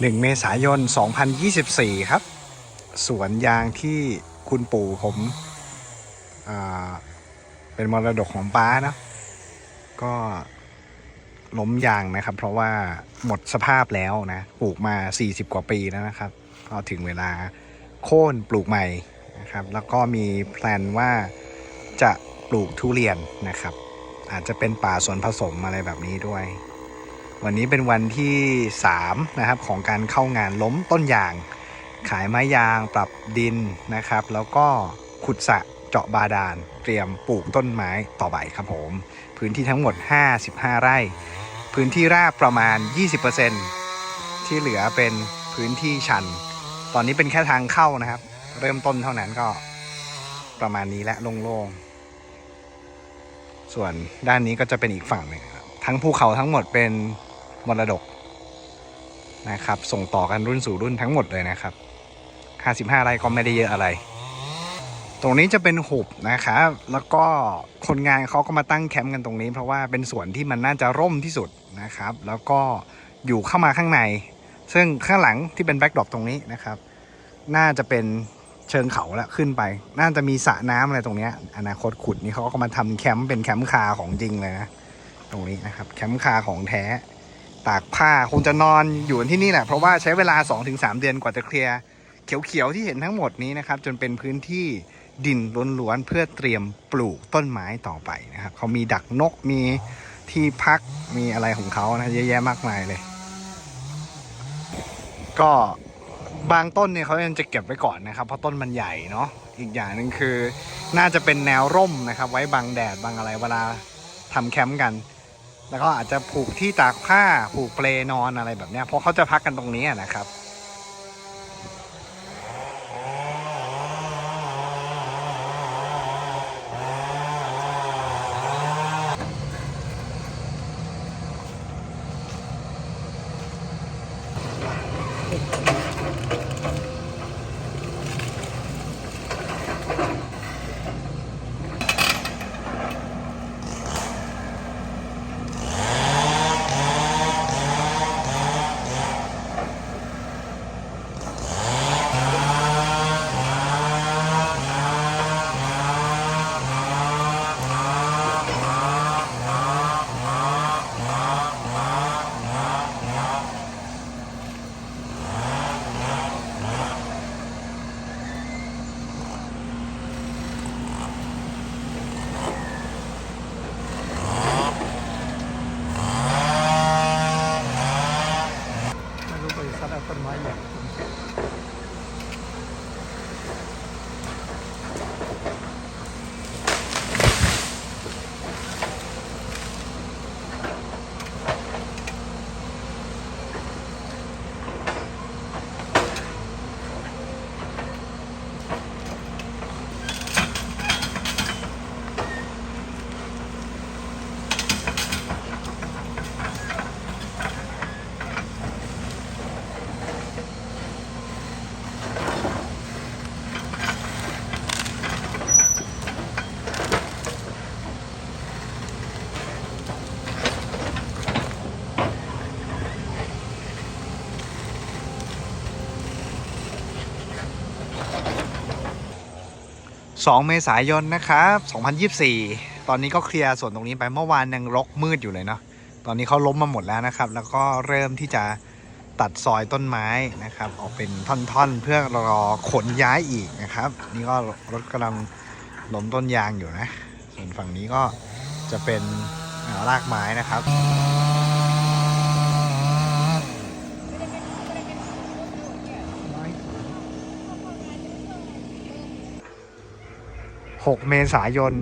1 เมษายน 2024 ครับ สวนยางที่คุณปู่ผมเป็นมรดกของป้าเนะก็ล้มยางนะครับ เพราะว่าหมดสภาพแล้วนะปลูกมา 40 กว่าปีแล้วนะครับก็ถึงเวลาโค่นปลูกใหม่นะครับ แล้วก็มีแพลนว่าจะปลูกทุเรียนนะครับ อาจจะเป็นป่าสวนผสมอะไรแบบนี้ด้วย วันนี้เป็นวันที่ 3 นะครับ ของการเข้างานล้มต้นยาง ขายไม้ยางปรับดินนะครับ แล้วก็ขุดสะเจาะบาดาล เตรียมปลูกต้นไม้ต่อไปครับผม พื้นที่ทั้งหมด 55 ไร่ พื้นที่ราบประมาณ 20%ที่เหลือเป็นพื้นที่ชัน ตอนนี้เป็นแค่ทางเข้านะครับ เริ่มต้นเท่านั้นก็ประมาณนี้และโล่งๆ ส่วนด้านนี้ก็จะเป็นอีกฝั่งหนึ่งครับทั้งภูเขาทั้งหมดเป็น มรดกนะครับ ส่งต่อกันรุ่นสู่รุ่นทั้งหมดเลยนะครับ 55 ไร่ก็ไม่ได้เยอะอะไร ตรงนี้จะเป็นหุบนะครับ แล้วก็คนงานเขาก็มาตั้งแคมป์กันตรงนี้ เพราะว่าเป็นส่วนที่มันน่าจะร่มที่สุดนะครับ แล้วก็อยู่เข้ามาข้างใน ซึ่งข้างหลังที่เป็นแบ็กดรอปตรงนี้นะครับ น่าจะเป็นเชิงเขาแล้วขึ้นไป น่าจะมีสระน้ำอะไรตรงเนี้ยอนาคตขุดนี่เขาก็มาทำแคมป์เป็นแคมป์คาของจริงเลยนะ ตรงนี้นะครับ แคมป์คาของแท้ ตากผ้าคงจะนอนอยู่ที่นี่แหละเพราะว่าใช้เวลา 2-3 เดือนกว่าจะเคลียร์เขียวๆที่เห็นทั้งหมดนี้นะครับ จนเป็นพื้นที่ดินล้วนๆเพื่อเตรียมปลูกต้นไม้ต่อไปนะครับเขามีดักนกมีที่พักมีอะไรของเขานะเยอะแยะมากมายเลย ก็บางต้นเนี่ยเขายังจะเก็บไว้ก่อนนะครับ เพราะต้นมันใหญ่เนาะอีกอย่างหนึ่งคือ น่าจะเป็นแนวร่มนะครับ ไว้บังแดดบังอะไรเวลาทำแคมป์กัน แล้วก็อาจจะผูกที่ตากผ้าผูกเปลนอนอะไรแบบนี้เพราะเขาจะพักกันตรงนี้นะครับ 2 เมษายนนะครับ2024 ตอนนี้ก็เคลียร์ส่วนตรงนี้ไปเมื่อวานยังรกมืดอยู่เลยเนาะ ตอนนี้เขาล้มมาหมดแล้วนะครับ แล้วก็เริ่มที่จะตัดซอยต้นไม้นะครับ ออกเป็นท่อนๆ เพื่อรอขนย้ายอีกนะครับ นี่ก็รถกำลังล้มต้นยางอยู่นะ ส่วนฝั่งนี้ก็จะเป็นรากไม้นะครับ 6 เมษายน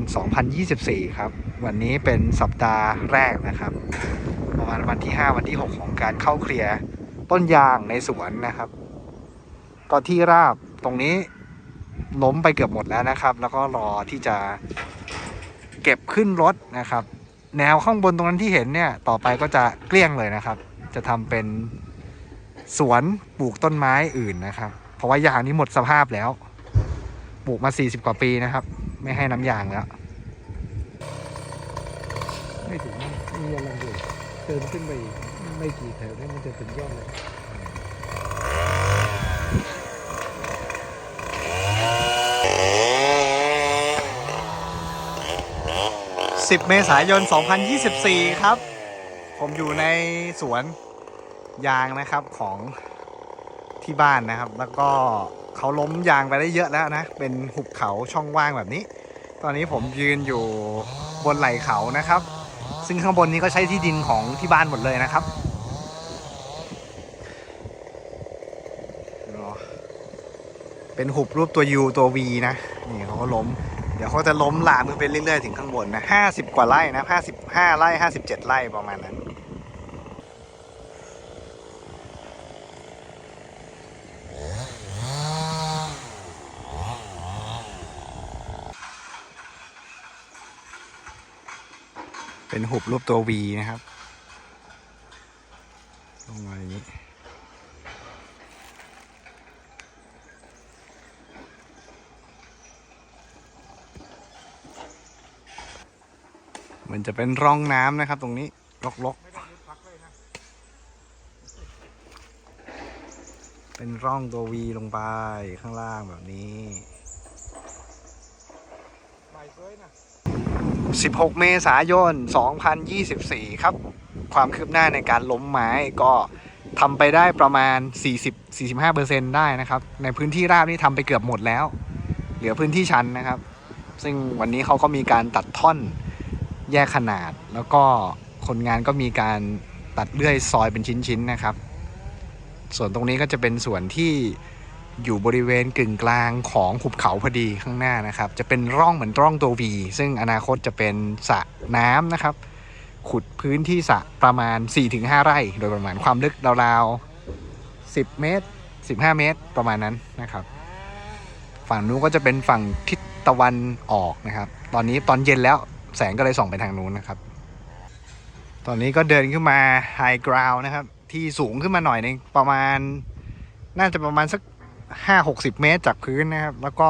2024 ครับ วันนี้เป็นสัปดาห์แรกนะครับ ประมาณวันที่ 5 วันที่ 6 ของการเข้าเคลียร์ต้นยางในสวนนะครับตอที่ราบตรงนี้ล้มไปเกือบหมดแล้วนะครับ แล้วก็รอที่จะเก็บขึ้นรถนะครับ แนวข้างบนตรงนั้นที่เห็นเนี่ย ต่อไปก็จะเกลี้ยงเลยนะครับ จะทำเป็นสวนปลูกต้นไม้อื่นนะครับ เพราะว่ายางนี้หมดสภาพแล้วปลูกมา 40 กว่าปีนะครับ ไม่ให้น้ำยางแล้ว ไม่ถึงมีกำลังอยู่เติมขึ้นไปไม่กี่แถวนี่มันจะเป็นยอดเลยสิบเมษายน 2024 ครับ ผมอยู่ในสวนยางนะครับของที่บ้านนะครับ แล้วก็ เขาล้มยางไปได้เยอะแล้วนะ เป็นหุบเขาช่องว่างแบบนี้ ตอนนี้ผมยืนอยู่บนไหล่เขานะครับ ซึ่งข้างบนนี้ก็ใช้ที่ดินของที่บ้านหมดเลยนะครับเป็นหุบรูปตัว U ตัว V นะ นี่เขาก็ล้ม เดี๋ยวเขาจะล้มลามขึ้นไปเรื่อยๆ ถึงข้างบนนะห้าสิบกว่าไร่นะห้าสิบห้าไร่ห้าสิบเจ็ดไร่ประมาณนั้น เป็นหุบรูปตัว V นะครับลงมาอย่างนี้มันจะเป็นร่องน้ำนะครับ ตรงนี้ลกๆเป็นร่องตัววีลงไปข้างล่างแบบนี้ 16 เมษายน 2024 ครับ ความคืบหน้าในการล้มไม้ก็ทำไปได้ประมาณ 40-45%ได้นะครับ ในพื้นที่ราบนี่ทำไปเกือบหมดแล้ว เหลือพื้นที่ชันนะครับ ซึ่งวันนี้เขาก็มีการตัดท่อนแยกขนาด แล้วก็คนงานก็มีการตัดเลื่อยซอยเป็นชิ้นๆนะครับ ส่วนตรงนี้ก็จะเป็นส่วนที่ อยู่บริเวณกึ่งกลางของหุบเขาพอดีข้างหน้านะครับ จะเป็นร่องเหมือนร่องตัว V ซึ่งอนาคตจะเป็นสระน้ำนะครับ ขุดพื้นที่สระประมาณ 4-5 ไร่ โดยประมาณความลึกราวๆ 10 เมตร 15 เมตรประมาณนั้นนะครับ ฝั่งนู้นก็จะเป็นฝั่งทิศตะวันออกนะครับ ตอนนี้ตอนเย็นแล้วแสงก็เลยส่องไปทางนู้นนะครับ ตอนนี้ก็เดินขึ้นมาไฮกราวนะครับ ที่สูงขึ้นมาหน่อยนึงประมาณน่าจะประมาณสัก ห้าหกสิบเมตรจากพื้นนะครับ แล้วก็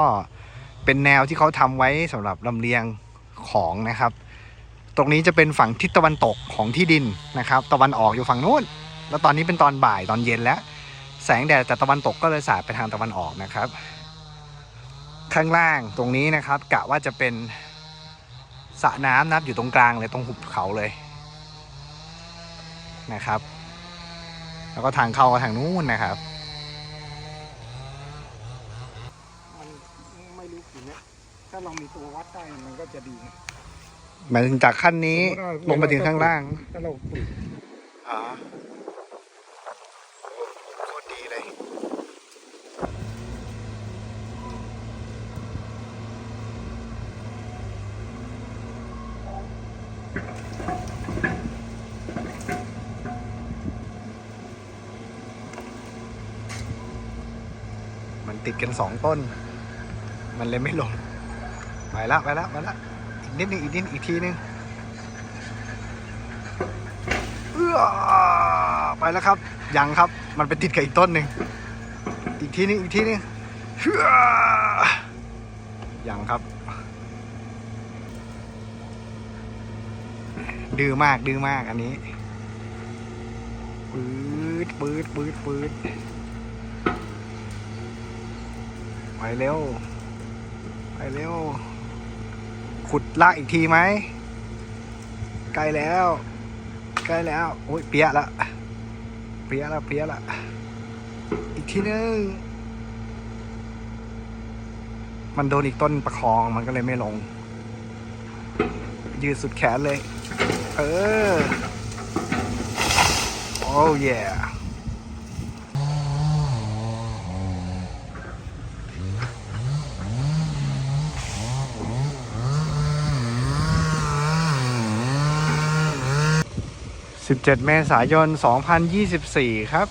เป็นแนวที่เขาทำไว้สำหรับลำเลียงของนะครับ ตรงนี้จะเป็นฝั่งทิศตะวันตกของที่ดินนะครับ ตะวันออกอยู่ฝั่งนู้น แล้วตอนนี้เป็นตอนบ่ายตอนเย็นแล้ว แสงแดดจากตะวันตกก็เลยสาดไปทางตะวันออกนะครับ ข้างล่างตรงนี้นะครับกะว่าจะเป็นสระน้ำนะครับอยู่ตรงกลางเลยตรงหุบเขาเลยนะครับ แล้วก็ทางเข้าก็ทางนู้นนะครับ มันไม่รู้กี่เมตร ถ้าเรามีตัววัดได้มันก็จะดีนะหมายถึงจากขั้นนี้สมมุติว่าลงไปถึงข้างล่างถ้าเราปลูกอ๋อโคตรดีเลย มันติดกันสองต้น มันเลยไม่ลง ไปแล้วไปแล้วไปแล้วอีกนิดนึงอีกนิดอีกทีนึงเออไปแล้วครับ ยังครับ มันไปติดกับอีกต้นหนึ่งอีกทีนึงอีกทีนึงเออยังครับ ดื้อมากดื้อมากอันนี้ปืดปืดปืดปืดไปเร็ว ไปเร็ว ขุดลากอีกทีไหมใกล้แล้ว ใกล้แล้ว โอ้ยเปียละเปียละเปียละอีกทีนึงมันโดนอีกต้นประคองมันก็เลยไม่ลง ยืดสุดแขนเลย เออ โอ้ย 17 เมษายน 2024 ครับ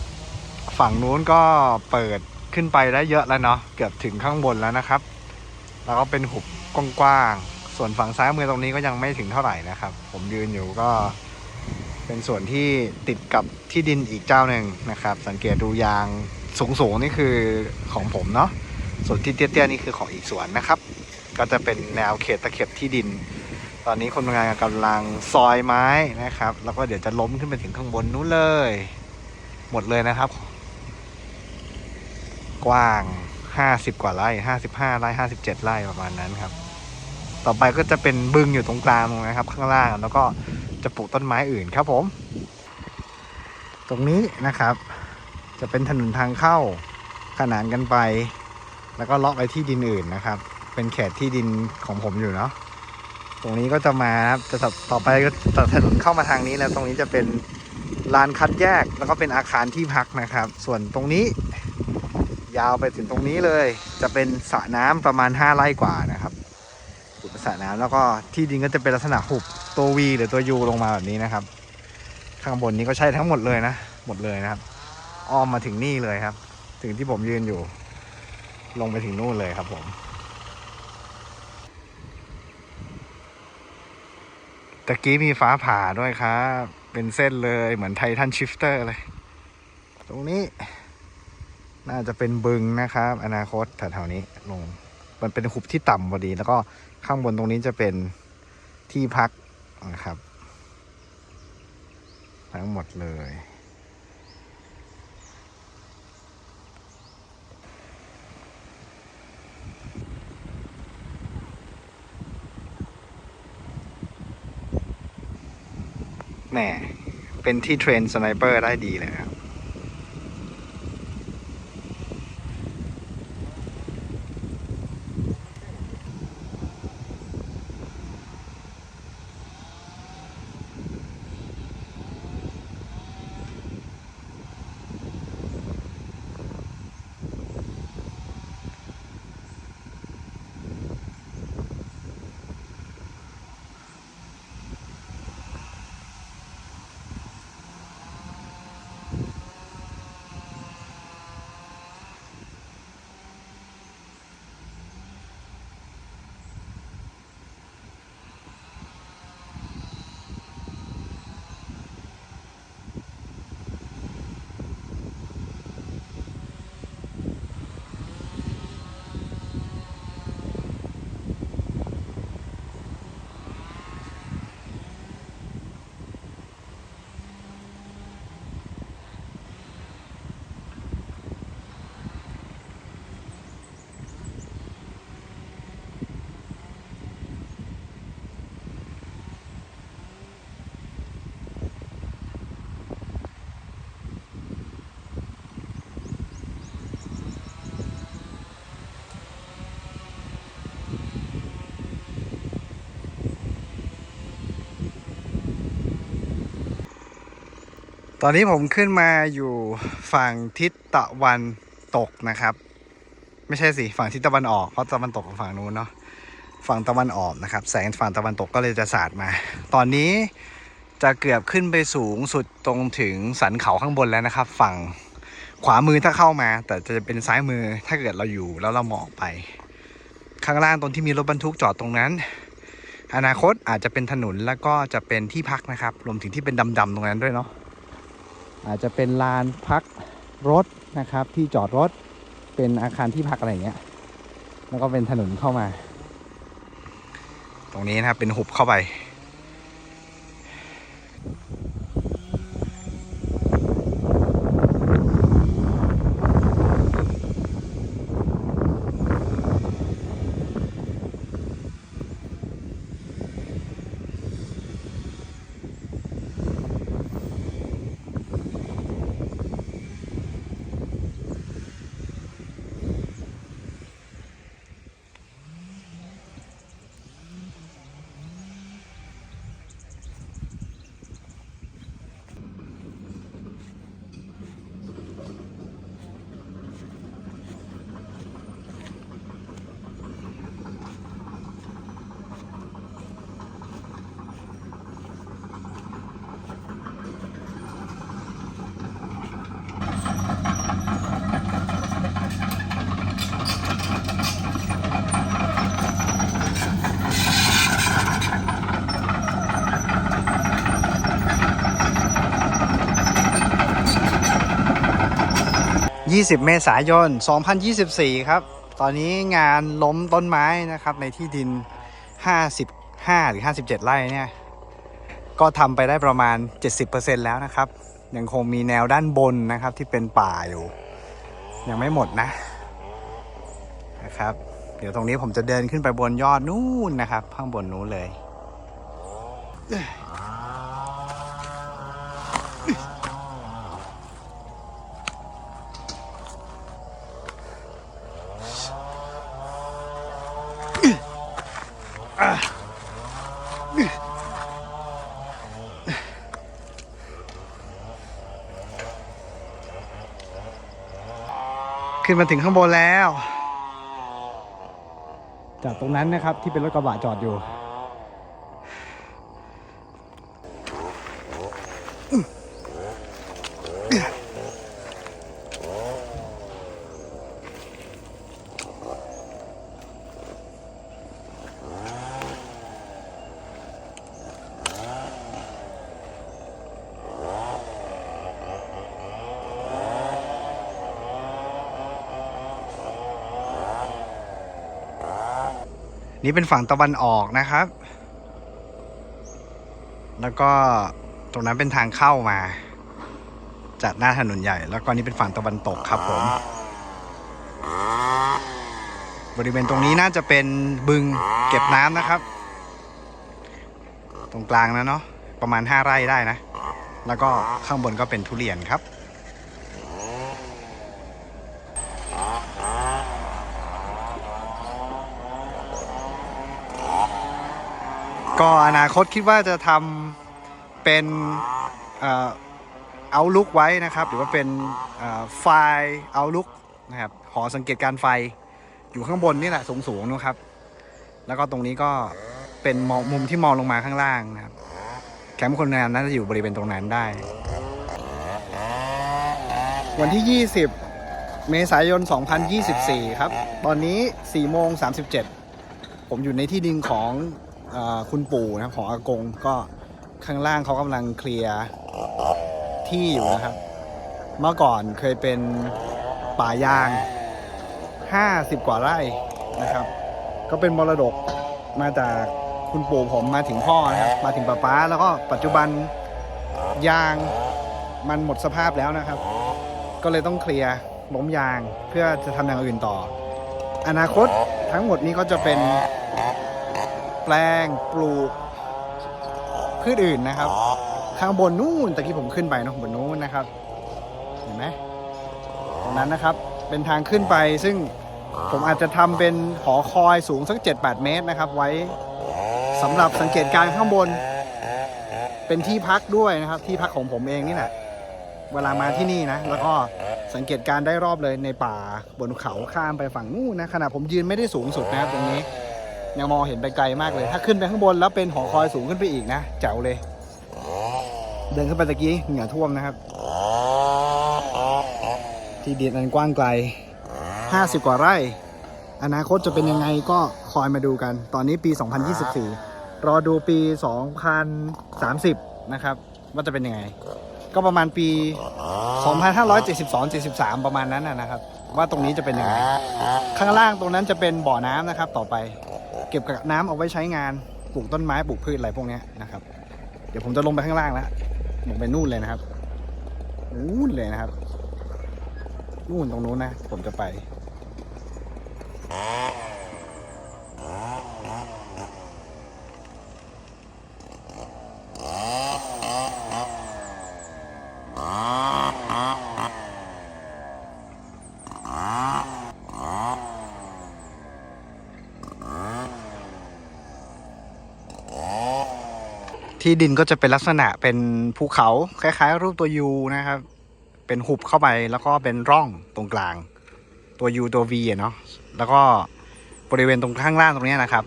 ฝั่งนู้นก็เปิดขึ้นไปได้เยอะแล้วเนาะเกือบถึงข้างบนแล้วนะครับ แล้วก็เป็นหุบกว้างๆส่วนฝั่งซ้ายมือตรงนี้ก็ยังไม่ถึงเท่าไหร่นะครับ ผมยืนอยู่ก็เป็นส่วนที่ติดกับที่ดินอีกเจ้าหนึ่งนะครับ สังเกตดูยางสูงๆนี่คือของผมเนาะส่วนที่เตี้ยๆนี่คือของอีกสวนนะครับ ก็จะเป็นแนวเขตตะเข็บที่ดิน ตอนนี้คนงานกำลังซอยไม้นะครับ แล้วก็เดี๋ยวจะล้มขึ้นไปถึงข้างบนนู้นเลย หมดเลยนะครับ กว้าง50กว่าไร่55ไร่57ไร่ประมาณนั้นครับ ต่อไปก็จะเป็นบึงอยู่ตรงกลางตรงนะครับ ข้างล่างแล้วก็จะปลูกต้นไม้อื่นครับผม ตรงนี้นะครับ จะเป็นถนนทางเข้าขนานกันไป แล้วก็เลาะไปที่ดินอื่นนะครับ เป็นเขตที่ดินของผมอยู่เนาะ ตรงนี้ก็จะมาครับจะต่อไปก็ตัดถนนเข้ามาทางนี้แล้วตรงนี้จะเป็นลานคัดแยกแล้วก็เป็นอาคารที่พักนะครับ ส่วนตรงนี้ยาวไปถึงตรงนี้เลย จะเป็นสระน้ำประมาณ 5 ไร่กว่านะครับขุดเป็นสระน้ำแล้วก็ที่ดินก็จะเป็นลักษณะหุบตัววีหรือตัวยูลงมาแบบนี้นะครับ ข้างบนนี้ก็ใช่ทั้งหมดเลยนะ หมดเลยนะครับ อ้อมมาถึงนี่เลยครับ ถึงที่ผมยืนอยู่ ลงไปถึงนู่นเลยครับผม ตะกี้มีฟ้าผ่าด้วยครับ เป็นเส้นเลยเหมือนไททันชิฟเตอร์เลย ตรงนี้ น่าจะเป็นบึงนะครับ อนาคตแถวๆนี้ลง มันเป็นหุบที่ต่ำพอดี แล้วก็ข้างบนตรงนี้จะเป็นที่พักนะครับ ทั้งหมดเลย แหมเป็นที่เทรนสไนเปอร์ได้ดีเลยครับ อนนี้ผมขึ้นมาอยู่ฝั่งทิศตะวันตกนะครับ ไม่ใช่สิฝั่งทิศตะวันออกเพราะตะวันตกของฝั่งนู้นเนาะฝั่งตะวันออกนะครับ แสงฝั่งตะวันตกก็เลยจะสาดมา ตอนนี้จะเกือบขึ้นไปสูงสุดตรงถึงสันเขาข้างบนแล้วนะครับ ฝั่งขวามือถ้าเข้ามา แต่จะเป็นซ้ายมือถ้าเกิดเราอยู่แล้วเรามองไป ข้างล่างตรงที่มีรถบรรทุกจอดตรงนั้น อนาคตอาจจะเป็นถนนแล้วก็จะเป็นที่พักนะครับรวมถึงที่เป็นดำๆตรงนั้นด้วยเนาะ อาจจะเป็นลานพักรถนะครับที่จอดรถเป็นอาคารที่พักอะไรเงี้ย แล้วก็เป็นถนนเข้ามา ตรงนี้นะครับเป็นหุบเข้าไป 20 เมษายน 2024 ครับ ตอนนี้งานล้มต้นไม้นะครับในที่ดิน 55 หรือ 57 ไร่เนี่ย ก็ทำไปได้ประมาณ 70%แล้วนะครับ ยังคงมีแนวด้านบนนะครับที่เป็นป่าอยู่ ยังไม่หมดนะนะครับ เดี๋ยวตรงนี้ผมจะเดินขึ้นไปบนยอดนู่นนะครับ ข้างบนนู้นเลย ขึ้นมาถึงข้างบนแล้ว จากตรงนั้นนะครับที่เป็นรถกระบะจอดอยู่ นี่เป็นฝั่งตะวันออกนะครับ แล้วก็ตรงนั้นเป็นทางเข้ามา จากหน้าถนนใหญ่ แล้วก็นี่เป็นฝั่งตะวันตกครับผม บริเวณตรงนี้น่าจะเป็นบึงเก็บน้ำนะครับ ตรงกลางนะเนาะประมาณ 5 ไร่ได้นะ แล้วก็ข้างบนก็เป็นทุเรียนครับ ก็อนาคตคิดว่าจะทำเป็นเอาลุกไว้นะครับ หรือว่าเป็นไฟล์เอาลุกนะครับหอสังเกตการไฟอยู่ข้างบนนี่แหละสูงๆนะครับ แล้วก็ตรงนี้ก็เป็นมองมุมที่มองลงมาข้างล่างนะครับ แคมป์คนงานน่าจะอยู่บริเวณตรงนั้นได้ วันที่ 20 เมษายน 2024 ครับ ตอนนี้4โมง37 ผมอยู่ในที่ดินของ คุณปู่นะครับของอากงก็ข้างล่างเขากำลังเคลียร์ที่อยู่นะครับ เมื่อก่อนเคยเป็นป่ายาง 50 กว่าไร่นะครับ ก็เป็นมรดกมาจากคุณปู่ผมมาถึงพ่อนะครับ มาถึงป้าป้า แล้วก็ปัจจุบันยางมันหมดสภาพแล้วนะครับ ก็เลยต้องเคลียร์ล้มยางเพื่อจะทำอย่างอื่นต่อ อนาคตทั้งหมดนี้ก็จะเป็น แปลงปลูกพืชอื่นนะครับ ข้างบนนู่นตะกี้ผมขึ้นไปเนอะบนนู้นนะครับ เห็นไหมตรงนั้นนะครับเป็นทางขึ้นไปซึ่งผมอาจจะทำเป็นหอคอยสูงสัก 7-8 เมตรนะครับ ไว้สำหรับสังเกตการณ์ข้างบน เป็นที่พักด้วยนะครับ ที่พักของผมเองนี่แหละเวลามาที่นี่นะ แล้วก็สังเกตการณ์ได้รอบเลยในป่าบนเขาข้ามไปฝั่งนู่นนะขณะผมยืนไม่ได้สูงสุดนะครับตรงนี้ ยังมองเห็นไปไกลมากเลย ถ้าขึ้นไปข้างบนแล้วเป็นหอคอยสูงขึ้นไปอีกนะแจ๋วเลย เดินขึ้นไปตะกี้เหงื่อท่วมนะครับ ที่ดินอันกว้างไกล 50 กว่าไร่ อนาคตจะเป็นยังไงก็คอยมาดูกัน ตอนนี้ปี 2024 รอดูปี 2030 นะครับ ว่าจะเป็นยังไง ก็ประมาณปี 2572-73 ประมาณนั้นนะครับ ว่าตรงนี้จะเป็นยังไง ข้างล่างตรงนั้นจะเป็นบ่อน้ำนะครับต่อไป ก็บกักน้ำเอาไว้ใช้งานปลูกต้นไม้ปลูกพืชอะไรพวกนี้นะครับ เดี๋ยวผมจะลงไปข้างล่างแล้วลงไปนู่นเลยนะครับนู่นเลยนะครับนู่นตรงนู้นนะ ผมจะไป ที่ดินก็จะเป็นลักษณะเป็นภูเขาคล้าย ๆ รูปตัวยูนะครับ เป็นหุบเข้าไปแล้วก็เป็นร่องตรงกลาง ตัวยูตัววีเนาะแล้วก็บริเวณตรงข้างล่างตรงนี้นะครับ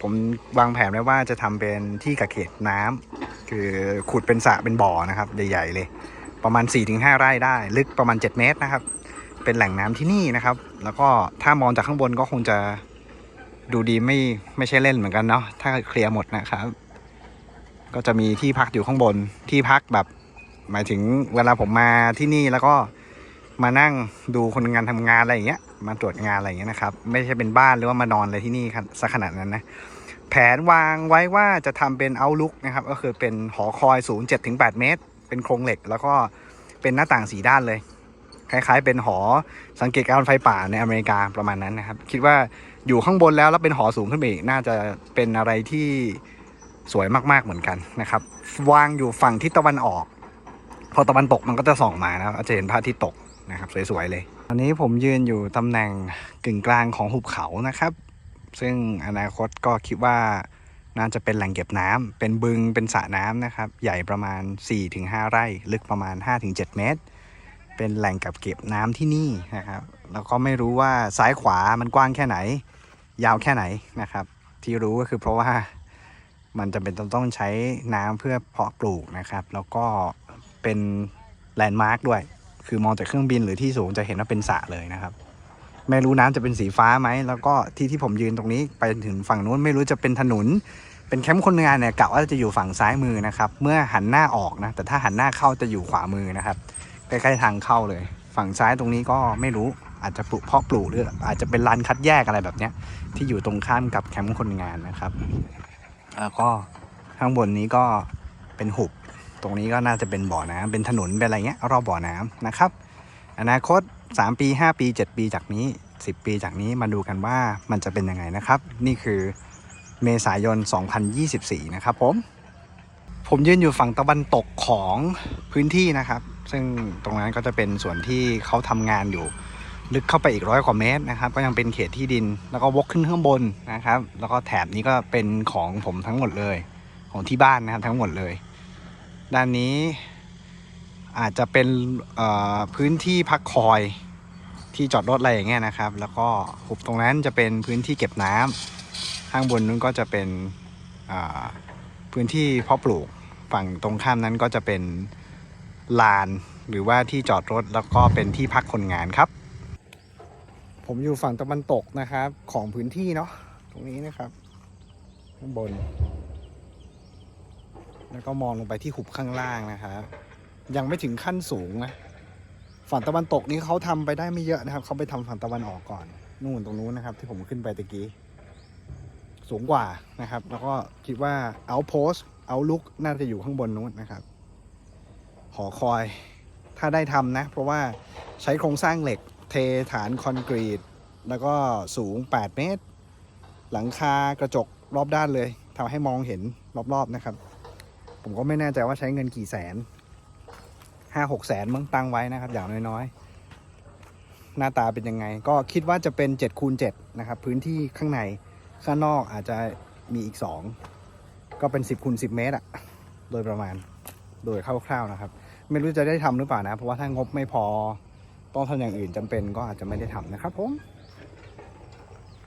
ผมวางแผนไว้ว่าจะทำเป็นที่กักเขตน้ำคือขุดเป็นสระเป็นบ่อนะครับ ใหญ่ๆเลย ประมาณ 4-5 ไร่ได้ ลึกประมาณ 7 เมตรนะครับ เป็นแหล่งน้ำที่นี่นะครับ แล้วก็ถ้ามองจากข้างบนก็คงจะดูดีไม่ไม่ใช่เล่นเหมือนกันเนาะถ้าเคลียร์หมดนะครับ ก็จะมีที่พักอยู่ข้างบนที่พักแบบ หมายถึงเวลาผมมาที่นี่แล้วก็มานั่งดูคนงานทำงานอะไรอย่างเงี้ยมาตรวจงานอะไรอย่างเงี้ยนะครับ ไม่ใช่เป็นบ้านหรือว่ามานอนอะไรที่นี่สักขนาดนั้นนะแผนวางไว้ว่าจะทำเป็นเอาลุกนะครับ ก็คือเป็นหอคอยสูง 7-8 เมตร เป็นโครงเหล็ก แล้วก็เป็นหน้าต่างสีด้านเลย คล้ายๆ เป็นหอสังเกตการณ์ไฟป่าในอเมริกาประมาณนั้นนะครับ คิดว่าอยู่ข้างบนแล้วแล้วเป็นหอสูงขึ้นไปอีกน่าจะเป็นอะไรที่ สวยมากๆเหมือนกันนะครับ วางอยู่ฝั่งทิศตะวันออก พอตะวันตกมันก็จะส่องมานะจะเห็นพระอาทิตย์ตกนะครับ สวยๆเลยตอนนี้ผมยืนอยู่ตำแหน่งกึ่งกลางของหุบเขานะครับ ซึ่งอนาคตก็คิดว่าน่าจะเป็นแหล่งเก็บน้ำเป็นบึง เป็นสระน้ำนะครับ ใหญ่ประมาณ 4-5 ไร่ ลึกประมาณ 5-7 เมตร เป็นแหล่งกับเก็บน้ำที่นี่นะครับ แล้วก็ไม่รู้ว่าซ้ายขวามันกว้างแค่ไหน ยาวแค่ไหนนะครับ ที่รู้ก็คือเพราะว่า มันจะเป็นต้องต้องใช้น้ำเพื่อเพาะปลูกนะครับ แล้วก็เป็นแลนด์มาร์กด้วย คือมองจากเครื่องบินหรือที่สูงจะเห็นว่าเป็นสระเลยนะครับ ไม่รู้น้ำจะเป็นสีฟ้าไหม แล้วก็ที่ที่ผมยืนตรงนี้ไปถึงฝั่งนู้นไม่รู้จะเป็นถนน เป็นแคมป์คนงานเนี่ยกะว่าจะอยู่ฝั่งซ้ายมือนะครับ เมื่อหันหน้าออกนะ แต่ถ้าหันหน้าเข้าจะอยู่ขวามือนะครับ ใกล้ๆทางเข้าเลย ฝั่งซ้ายตรงนี้ก็ไม่รู้อาจจะปลูกเพาะปลูกหรืออาจจะเป็นลานคัดแยกอะไรแบบเนี้ยที่อยู่ตรงข้ามกับแคมป์คนงานนะครับ แล้วก็ข้างบนนี้ก็เป็นหุบ ตรงนี้ก็น่าจะเป็นบ่อน้ำเป็นถนน เป็นอะไรเงี้ย รอบบ่อน้ำนะครับ อนาคต 3 ปี 5 ปี 7 ปีจากนี้ 10 ปีจากนี้มาดูกันว่ามันจะเป็นยังไงนะครับ นี่คือเมษายน 2024 นะครับผม ผมยืนอยู่ฝั่งตะวันตกของพื้นที่นะครับ ซึ่งตรงนั้นก็จะเป็นส่วนที่เขาทำงานอยู่ ลึกเข้าไปอีกร้อยกว่าเมตรนะครับ ก็ยังเป็นเขตที่ดิน แล้วก็วกขึ้นข้างบนนะครับ แล้วก็แถบนี้ก็เป็นของผมทั้งหมดเลย ของที่บ้านนะครับทั้งหมดเลย ด้านนี้อาจจะเป็นพื้นที่พักคอยที่จอดรถอะไรอย่างเงี้ยนะครับ แล้วก็หุบตรงนั้นจะเป็นพื้นที่เก็บน้ำข้างบนนู้นก็จะเป็นพื้นที่เพาะปลูกฝั่งตรงข้ามนั้นก็จะเป็นลานหรือว่าที่จอดรถแล้วก็เป็นที่พักคนงานครับ ผมอยู่ฝั่งตะวันตกนะครับ ของพื้นที่เนาะตรงนี้นะครับ ข้างบน แล้วก็มองลงไปที่หุบข้างล่างนะครับยังไม่ถึงขั้นสูงนะฝั่งตะวันตกนี้เขาทำไปได้ไม่เยอะนะครับเขาไปทำฝั่งตะวันออกก่อน นู่นตรงนู้นนะครับ ที่ผมขึ้นไปตะกี้ สูงกว่านะครับ แล้วก็คิดว่า outpost outlook น่าจะอยู่ข้างบนนู้นนะครับหอคอยถ้าได้ทำนะ เพราะว่าใช้โครงสร้างเหล็ก เทฐานคอนกรีต แล้วก็สูง 8 เมตร หลังคากระจกรอบด้านเลยทำให้มองเห็นรอบๆนะครับ ผมก็ไม่แน่ใจว่าใช้เงินกี่แสนห้าหกแสนมั้งตั้งไว้นะครับ อย่างน้อยๆ หน้าตาเป็นยังไง ก็คิดว่าจะเป็น7คูณ7นะครับ พื้นที่ข้างในข้างนอกอาจจะมีอีก 2 ก็เป็น 10คูณ10 เมตรอะโดยประมาณโดยคร่าวๆนะครับ ไม่รู้จะได้ทำหรือเปล่านะ เพราะว่าถ้างบไม่พอ ต้องทำอย่างอื่นจำเป็นก็อาจจะไม่ได้ทำนะครับผม